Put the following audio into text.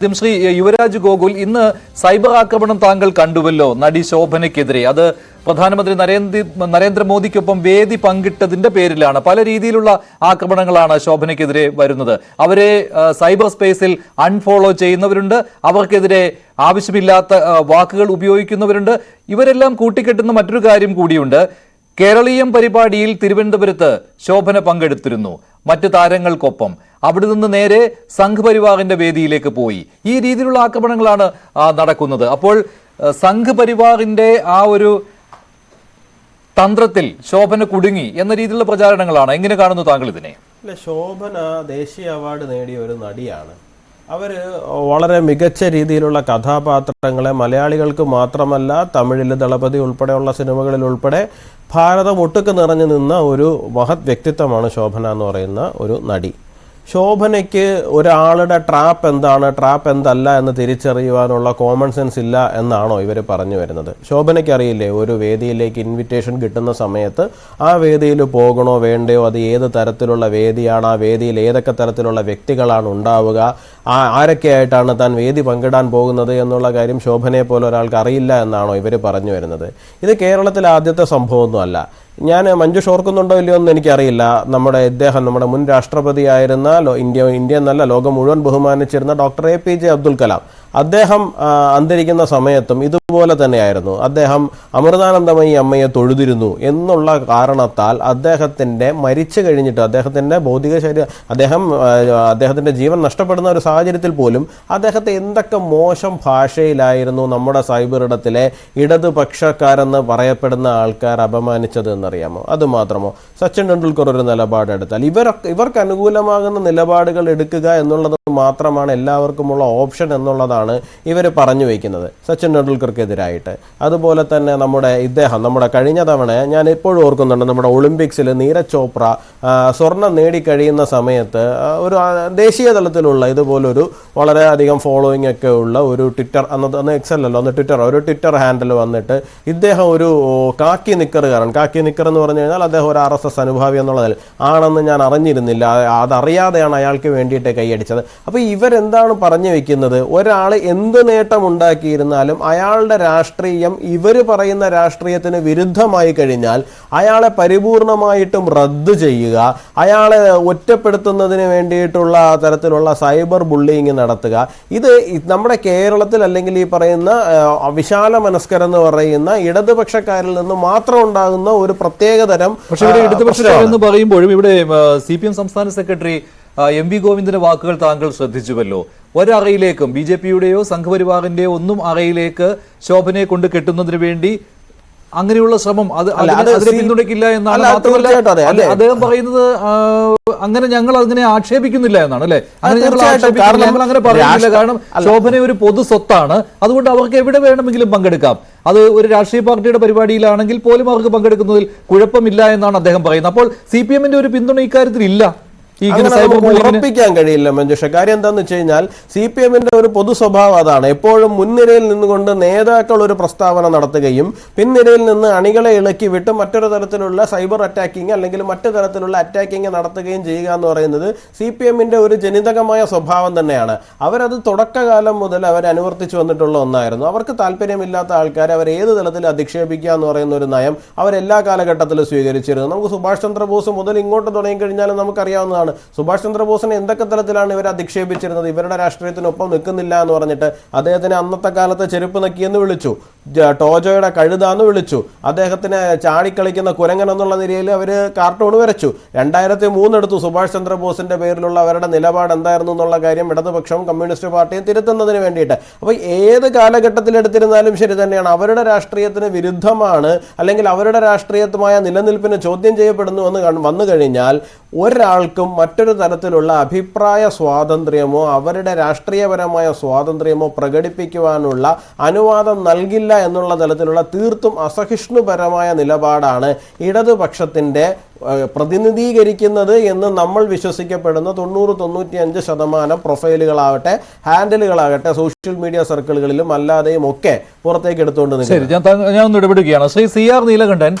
ആദ്യം ശ്രീ യുവരാജ് ഗോകുൽ ഇന്ന് സൈബർ ആക്രമണം താങ്കൾ കണ്ടുവല്ലോ നടി ശോഭനയ്ക്കെതിരെ. അത് പ്രധാനമന്ത്രി നരേന്ദ്ര നരേന്ദ്രമോദിക്കൊപ്പം വേദി പങ്കിട്ടതിന്റെ പേരിലാണ്. പല രീതിയിലുള്ള ആക്രമണങ്ങളാണ് ശോഭനയ്ക്കെതിരെ വരുന്നത്. അവരെ സൈബർ സ്പേസിൽ അൺഫോളോ ചെയ്യുന്നവരുണ്ട്. അവർക്കെതിരെ ആവശ്യമില്ലാത്ത വാക്കുകൾ ഉപയോഗിക്കുന്നവരുണ്ട്. ഇവരെല്ലാം കൂട്ടിക്കെട്ടുന്ന മറ്റൊരു കാര്യം കൂടിയുണ്ട്. കേരളീയം പരിപാടിയിൽ തിരുവനന്തപുരത്ത് ശോഭന പങ്കെടുത്തിരുന്നു. മറ്റ് താരങ്ങൾക്കൊപ്പം. അവിടെ നിന്ന് നേരെ സംഘ് പരിവാറിന്റെ വേദിയിലേക്ക് പോയി. ഈ രീതിയിലുള്ള ആക്രമണങ്ങളാണ് നടക്കുന്നത്. അപ്പോൾ സംഘപരിവാറിന്റെ സംഘ് പരിവാറിന്റെ ആ ഒരു തന്ത്രത്തിൽ ശോഭന കുടുങ്ങി എന്ന രീതിയിലുള്ള പ്രചാരണങ്ങളാണ്. എങ്ങനെ കാണുന്നു താങ്കൾ ഇതിനെ? അല്ല ശോഭന ദേശീയ അവാർഡ് നേടിയ ഒരു നടിയാണ്. അവർ വളരെ മികച്ച രീതിയിലുള്ള കഥാപാത്രങ്ങളെ മലയാളികൾക്ക് മാത്രമല്ല തമിഴിൽ ദളപതി ഉൾപ്പെടെയുള്ള സിനിമകളിൽ ഉൾപ്പെടെ ഭാരതം ഒട്ടുക്ക് നിറഞ്ഞു നിന്ന ഒരു മഹത് വ്യക്തിത്വമാണ് ശോഭന എന്ന് പറയുന്ന ഒരു നടി. ശോഭനയ്ക്ക് ഒരാളുടെ ട്രാപ്പ് എന്താണ്? ട്രാപ്പ് എന്തല്ല എന്ന് തിരിച്ചറിയുവാനുള്ള കോമൺ സെൻസ് ഇല്ല എന്നാണോ ഇവർ പറഞ്ഞു വരുന്നത്? ശോഭനയ്ക്ക് അറിയില്ലേ ഒരു വേദിയിലേക്ക് ഇൻവിറ്റേഷൻ കിട്ടുന്ന സമയത്ത് ആ വേദിയിൽ പോകണോ വേണ്ടയോ? അത് ഏത് തരത്തിലുള്ള വേദിയാണ്? ആ വേദിയിൽ ഏതൊക്കെ തരത്തിലുള്ള വ്യക്തികളാണ് ഉണ്ടാവുക? ആ ആരൊക്കെയായിട്ടാണ് താൻ വേദി പങ്കിടാൻ പോകുന്നത് എന്നുള്ള കാര്യം ശോഭനയെ പോലെ ഒരാൾക്ക് അറിയില്ല എന്നാണോ ഇവർ പറഞ്ഞു വരുന്നത്? ഇത് കേരളത്തിലെ ആദ്യത്തെ സംഭവമൊന്നുമല്ല. ഞാൻ മഞ്ജുഷ് ഓർക്കുന്നുണ്ടോ ഇല്ലയോ എന്ന് എനിക്കറിയില്ല. നമ്മുടെ ഇദ്ദേഹം നമ്മുടെ മുൻ രാഷ്ട്രപതിയായിരുന്ന ലോ- ഇന്ത്യ ഇന്ത്യ എന്നല്ല ലോകം മുഴുവൻ ബഹുമാനിച്ചിരുന്ന doctor A P J Abdul Kalam. അദ്ദേഹം അന്തരിക്കുന്ന സമയത്തും ഇതുപോലെ തന്നെയായിരുന്നു. അദ്ദേഹം അമൃതാനന്ദമയി അമ്മയെ തൊഴുതിരുന്നു എന്നുള്ള കാരണത്താൽ അദ്ദേഹത്തിന്റെ മരിച്ചു കഴിഞ്ഞിട്ട് അദ്ദേഹത്തിന്റെ ഭൗതിക ശരീരം അദ്ദേഹം അദ്ദേഹത്തിന്റെ ജീവൻ നഷ്ടപ്പെടുന്ന ഒരു സാഹചര്യത്തിൽ പോലും അദ്ദേഹത്തെ എന്തൊക്കെ മോശം ഭാഷയിലായിരുന്നു നമ്മുടെ സൈബർ ഇടത്തിലെ ഇടതുപക്ഷക്കാരെന്ന് പറയപ്പെടുന്ന ആൾക്കാർ അപമാനിച്ചത് എന്നറിയാമോ അതുമാത്രമോ സച്ചിൻ ടെണ്ടുൽക്കർ ഒരു നിലപാടെടുത്താൽ ഇവരൊക്കെ ഇവർക്ക് അനുകൂലമാകുന്ന നിലപാടുകൾ എടുക്കുക എന്നുള്ളത് മാത്രമാണ് എല്ലാവർക്കുമുള്ള ഓപ്ഷൻ എന്നുള്ളതാണ് ഇവർ പറഞ്ഞു വയ്ക്കുന്നത് സച്ചിൻ ടെണ്ടുൽക്കർക്കെതിരായിട്ട് അതുപോലെ തന്നെ നമ്മുടെ ഇദ്ദേഹം നമ്മുടെ കഴിഞ്ഞ തവണ ഞാൻ ഇപ്പോഴും ഓർക്കുന്നുണ്ട് നമ്മുടെ ഒളിമ്പിക്സിൽ നീരജ് ചോപ്ര സ്വർണം നേടിക്കഴിയുന്ന സമയത്ത് ഒരു ദേശീയ തലത്തിലുള്ള ഇതുപോലൊരു വളരെയധികം ഫോളോയിങ് ഒക്കെ ഉള്ള ഒരു ട്വിറ്റർ അന്ന് അന്ന് എക്സൽ അല്ലോ അന്ന് ട്വിറ്റർ ഒരു ട്വിറ്റർ ഹാൻഡിൽ വന്നിട്ട് ഇദ്ദേഹം ഒരു കാക്കി നിക്കറുകാരൻ കാക്കി നിക്കർ എന്ന് പറഞ്ഞു കഴിഞ്ഞാൽ അദ്ദേഹം ഒരു ആർ എസ് എസ് അനുഭാവി എന്നുള്ളതിൽ ആണെന്ന് ഞാൻ അറിഞ്ഞിരുന്നില്ല. അതറിയാതെയാണ് അയാൾക്ക് വേണ്ടിയിട്ട് കൈയടിച്ചത് അപ്പോൾ ഇവരെന്താണ് പറഞ്ഞു വെക്കുന്നത്? ഒരാൾ എന്ത് നേട്ടം ഉണ്ടാക്കിയിരുന്നാലും അയാളുടെ രാഷ്ട്രീയം ഇവർ പറയുന്ന രാഷ്ട്രീയത്തിന് വിരുദ്ധമായി കഴിഞ്ഞാൽ അയാളെ പരിപൂർണമായിട്ടും റദ്ദ് ചെയ്യുക അയാളെ ഒറ്റപ്പെടുത്തുന്നതിന് വേണ്ടിയിട്ടുള്ള തരത്തിലുള്ള സൈബർ ബുള്ളിങ് നടത്തുക. ഇത് നമ്മുടെ കേരളത്തിൽ അല്ലെങ്കിൽ ഈ പറയുന്ന വിശാല വിശാല മനസ്കരെന്ന് പറയുന്ന ഇടതുപക്ഷക്കാരിൽ നിന്ന് മാത്രം ഉണ്ടാകുന്ന ഒരു പ്രത്യേകതരം പക്ഷേ എന്ന് പറയുമ്പോഴും ഇവിടെ സി പി എം സംസ്ഥാന സെക്രട്ടറി എം വി ഗോവിന്ദന്റെ വാക്കുകൾ താങ്കൾ ശ്രദ്ധിച്ചുവല്ലോ. ഒരറയിലേക്കും ബി ജെ പിയുടെയോ സംഘപരിവാറിന്റെയോ ഒന്നും അറയിലേക്ക് ശോഭനയെ കൊണ്ട് കെട്ടുന്നതിന് വേണ്ടി അങ്ങനെയുള്ള ശ്രമം അത് അതിനെ- പിന്തുണയ്ക്കില്ല എന്നാണ് മാത്രമല്ല? അദ്ദേഹം പറയുന്നത് അങ്ങനെ ഞങ്ങൾ അതിനെ ആക്ഷേപിക്കുന്നില്ല എന്നാണ് അല്ലെ? അങ്ങനെ ഞങ്ങൾ. ആക്ഷേപിക്കുന്നില്ല. ഞങ്ങൾ അങ്ങനെ പറയുന്നില്ല. കാരണം ശോഭന ഒരു പൊതു സ്വത്താണ്. അതുകൊണ്ട് അവർക്ക് എവിടെ വേണമെങ്കിലും പങ്കെടുക്കാം. അത് ഒരു രാഷ്ട്രീയ പാർട്ടിയുടെ പരിപാടിയിലാണെങ്കിൽ പോലും അവർക്ക് പങ്കെടുക്കുന്നതിൽ കുഴപ്പമില്ല എന്നാണ് അദ്ദേഹം പറയുന്നത്. അപ്പോൾ സി പി എമ്മിന്റെ ഒരു പിന്തുണ ഇക്കാര്യത്തിൽ ഇല്ല. ഉറപ്പിക്കാൻ കഴിയില്ല മഞ്ജുഷ. കാര്യം എന്താന്ന് വെച്ച് കഴിഞ്ഞാൽ സി പി എമ്മിന്റെ ഒരു പൊതു സ്വഭാവം അതാണ്. എപ്പോഴും മുൻനിരയിൽ നിന്നുകൊണ്ട് നേതാക്കൾ ഒരു പ്രസ്താവന നടത്തുകയും പിൻനിരയിൽ നിന്ന് അണികളെ ഇളക്കി വിട്ട് മറ്റൊരു തരത്തിലുള്ള സൈബർ അറ്റാക്കിംഗ് അല്ലെങ്കിൽ മറ്റു തരത്തിലുള്ള അറ്റാക്കിംഗ് നടത്തുകയും ചെയ്യുക എന്ന് പറയുന്നത് സി പി എമ്മിന്റെ ഒരു ജനിതകമായ സ്വഭാവം തന്നെയാണ്. അവരത് തുടക്കകാലം മുതൽ അവർ അനുവർത്തിച്ചു വന്നിട്ടുള്ള ഒന്നായിരുന്നു. അവർക്ക് താല്പര്യമില്ലാത്ത ആൾക്കാരെ അവർ ഏത് തലത്തിൽ അധിക്ഷേപിക്കുക എന്ന് പറയുന്ന ഒരു നയം അവരെല്ലാ കാലഘട്ടത്തിലും സ്വീകരിച്ചിരുന്നു. നമുക്ക് സുഭാഷ് ചന്ദ്രബോസ് മുതൽ ഇങ്ങോട്ട് തുടങ്ങി കഴിഞ്ഞാലും നമുക്കറിയാവുന്നതാണ് സുഭാഷ് ചന്ദ്രബോസിനെ എന്തൊക്കെ തലത്തിലാണ് ഇവർ അധിക്ഷേപിച്ചിരുന്നത്? ഇവരുടെ രാഷ്ട്രീയത്തിനൊപ്പം നിൽക്കുന്നില്ല എന്ന് പറഞ്ഞിട്ട് അദ്ദേഹത്തിനെ അന്നത്തെ കാലത്ത് ചെരുപ്പ് നക്കിയെന്ന് വിളിച്ചു. ടോജോയുടെ കഴുതാന്ന് വിളിച്ചു. അദ്ദേഹത്തിനെ ചാടിക്കളിക്കുന്ന കുരങ്ങൻ എന്നുള്ള നിലയിൽ അവർ കാർട്ടൂൺ വരച്ചു. രണ്ടായിരത്തി മൂന്നെടുത്തു സുഭാഷ് ചന്ദ്രബോസിന്റെ പേരിലുള്ള അവരുടെ നിലപാട് എന്തായിരുന്നു എന്നുള്ള കാര്യം ഇടതുപക്ഷവും കമ്മ്യൂണിസ്റ്റ് പാർട്ടിയും തിരുത്തുന്നതിന് വേണ്ടിയിട്ട്. അപ്പോൾ ഏത് കാലഘട്ടത്തിൽ എടുത്തിരുന്നാലും ശരി തന്നെയാണ്. അവരുടെ രാഷ്ട്രീയത്തിന് വിരുദ്ധമാണ് അല്ലെങ്കിൽ അവരുടെ രാഷ്ട്രീയത്തുമായ നിലനിൽപ്പിന് ചോദ്യം ചെയ്യപ്പെടുന്നു എന്ന് വന്നു കഴിഞ്ഞാൽ ഒരാൾക്കും മറ്റൊരു തരത്തിലുള്ള അഭിപ്രായ സ്വാതന്ത്ര്യമോ അവരുടെ രാഷ്ട്രീയപരമായ സ്വാതന്ത്ര്യമോ പ്രകടിപ്പിക്കുവാനുള്ള അനുവാദം നൽകില്ല എന്നുള്ള തലത്തിലുള്ള തീർത്തും അസഹിഷ്ണുപരമായ നിലപാടാണ് ഇടതുപക്ഷത്തിന്റെ പ്രതിനിധീകരിക്കുന്നത് എന്ന് നമ്മൾ വിശ്വസിക്കപ്പെടുന്ന തൊണ്ണൂറ് തൊണ്ണൂറ്റിയഞ്ച് ശതമാനം പ്രൊഫൈലുകളാവട്ടെ ഹാൻഡിലുകളാകട്ടെ സോഷ്യൽ മീഡിയ സർക്കിളുകളിലും അല്ലാതെയും ഒക്കെ പുറത്തേക്ക് എടുത്തുകൊണ്ട് ഞാൻ ഞാൻ ഒന്ന് ഇടപെടുകയാണ്. Shri C R Neelakantan